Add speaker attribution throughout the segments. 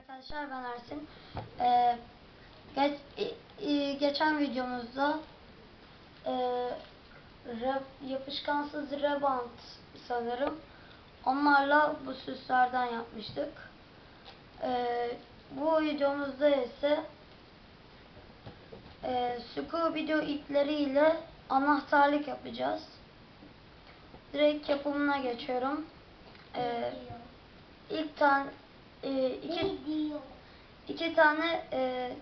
Speaker 1: arkadaşlar ben Ersin. Ee, geç, e, geçen videomuzda e, re, yapışkansız rebant sanırım. Onlarla bu süslerden yapmıştık. Ee, bu videomuzda ise e, Scooby-Doo ipleriyle anahtarlık yapacağız. Direkt yapımına geçiyorum. Ee, ilk tane e, iki, iki tane e,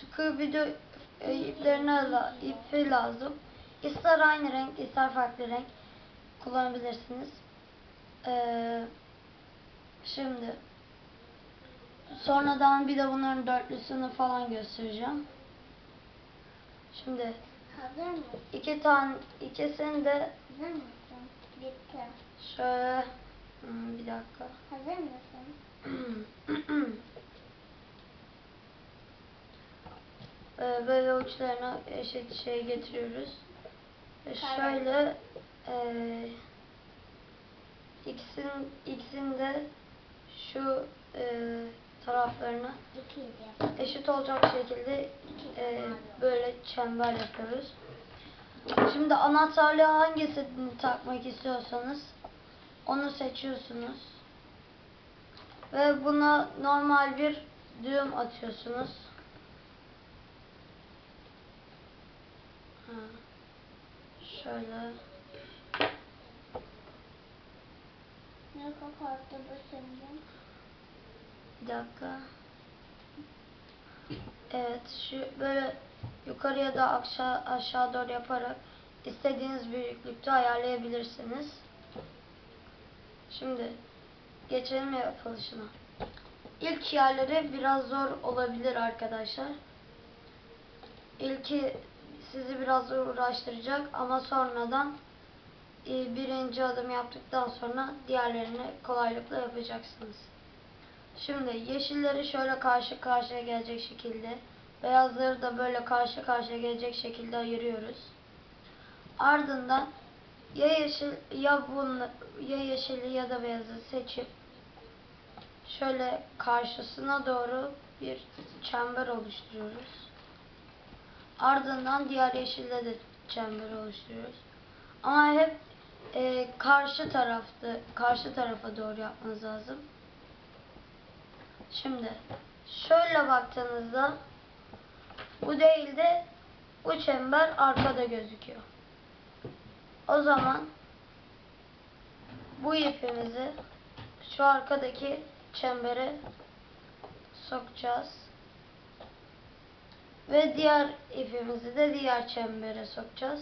Speaker 1: Scooby-Doo e, iplerine la, ipi lazım. İster aynı renk, ister farklı renk kullanabilirsiniz. Ee, şimdi sonradan bir de bunların dörtlüsünü falan göstereceğim. Şimdi iki tane ikisini de
Speaker 2: Hazır mısın? Bitti.
Speaker 1: şöyle Hmm, bir dakika.
Speaker 2: Hazır mısın?
Speaker 1: Ee, böyle uçlarına eşit şey getiriyoruz.
Speaker 2: Karar.
Speaker 1: şöyle eee ikisinin ikisini de şu eee taraflarına eşit olacak şekilde eee, böyle çember yapıyoruz. Şimdi anahtarlığı hangisini takmak istiyorsanız onu seçiyorsunuz. Ve buna normal bir düğüm atıyorsunuz. Ha. Şöyle.
Speaker 2: Ne kapattı bu şimdi?
Speaker 1: Bir dakika. Evet, şu böyle yukarıya da aşağı aşağı doğru yaparak istediğiniz büyüklükte ayarlayabilirsiniz. Şimdi geçelim yapılışına. İlk yerleri biraz zor olabilir arkadaşlar. İlki sizi biraz uğraştıracak ama sonradan e, birinci adım yaptıktan sonra diğerlerini kolaylıkla yapacaksınız. Şimdi yeşilleri şöyle karşı karşıya gelecek şekilde, beyazları da böyle karşı karşıya gelecek şekilde ayırıyoruz. Ardından ya yeşil ya bunu ya yeşili ya da beyazı seçip şöyle karşısına doğru bir çember oluşturuyoruz. Ardından diğer yeşille de çember oluşturuyoruz. Ama hep e, karşı tarafta karşı tarafa doğru yapmanız lazım. Şimdi şöyle baktığınızda bu değil de bu çember arkada gözüküyor. O zaman bu ipimizi şu arkadaki çembere sokacağız. Ve diğer ipimizi de diğer çembere sokacağız.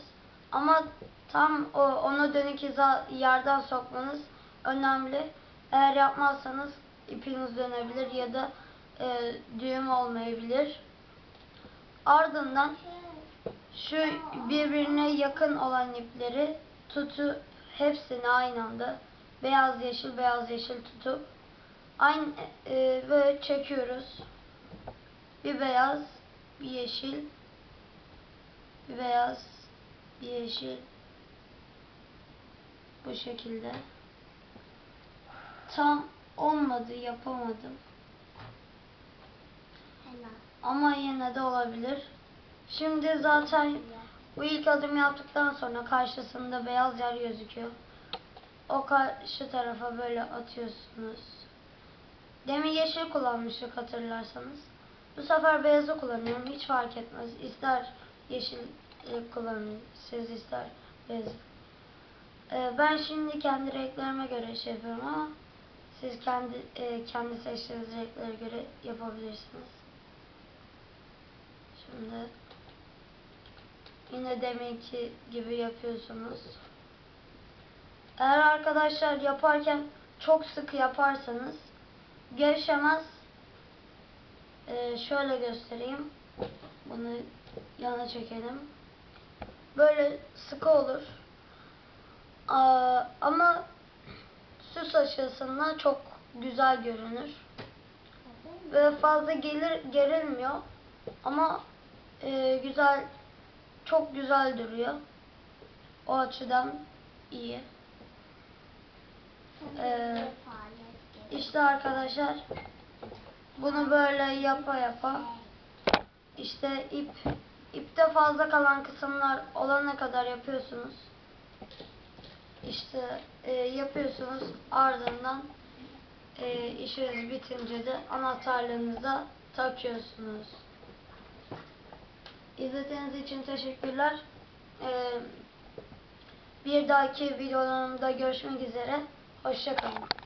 Speaker 1: Ama tam o ona dönük hiza yerden sokmanız önemli. Eğer yapmazsanız ipiniz dönebilir ya da e, düğüm olmayabilir. Ardından şu birbirine yakın olan ipleri tutu hepsini aynı anda beyaz yeşil beyaz yeşil tutup aynı e, böyle çekiyoruz. Bir beyaz, bir yeşil, bir beyaz, bir yeşil bu şekilde. Tam olmadı, yapamadım. Ama yine de olabilir. Şimdi zaten bu ilk adım yaptıktan sonra karşısında beyaz yer gözüküyor. O karşı tarafa böyle atıyorsunuz. Demin yeşil kullanmıştık hatırlarsanız. Bu sefer beyazı kullanıyorum. Hiç fark etmez. İster yeşil e, kullanın. Siz ister beyaz. Ee, ben şimdi kendi renklerime göre şey yapıyorum ama siz kendi e, kendi seçtiğiniz renklere göre yapabilirsiniz. Şimdi yine deminki gibi yapıyorsunuz. Eğer arkadaşlar yaparken çok sıkı yaparsanız gevşemez. Ee, şöyle göstereyim. Bunu yana çekelim. Böyle sıkı olur. Aa, ama süs aşısında çok güzel görünür. Ve fazla gelir gerilmiyor. Ama e, güzel çok güzel duruyor. O açıdan iyi. Ee. İşte arkadaşlar Bunu böyle yapa yapa işte ip ipte fazla kalan kısımlar olana kadar yapıyorsunuz. İşte e, yapıyorsunuz ardından e, işiniz bitince de anahtarlığınıza takıyorsunuz. İzlediğiniz için teşekkürler. E, bir dahaki videolarımda görüşmek üzere. Hoşçakalın.